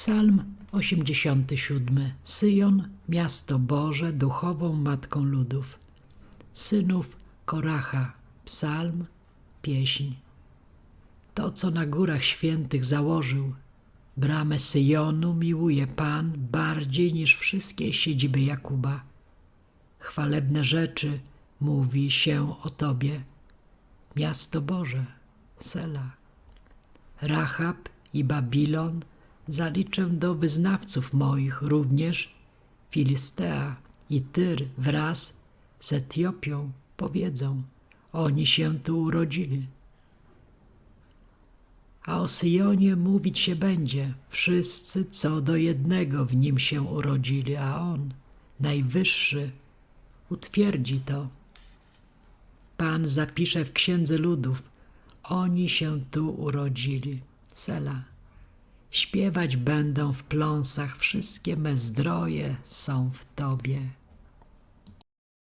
Psalm 87. Syjon, miasto Boże, duchową matką ludów. Synów Koracha. Psalm, pieśń. To, co na górach świętych założył, bramę Syjonu miłuje Pan bardziej niż wszystkie siedziby Jakuba. Chwalebne rzeczy mówi się o Tobie, miasto Boże, Sela. Rahab i Babilon zaliczę do wyznawców moich również Filistea i Tyr wraz z Etiopią powiedzą, oni się tu urodzili. A o Syjonie mówić się będzie, wszyscy co do jednego w nim się urodzili, a on, najwyższy, utwierdzi to. Pan zapisze w księdze ludów, oni się tu urodzili. Sela. Śpiewać będą w pląsach, wszystkie me zdroje są w Tobie.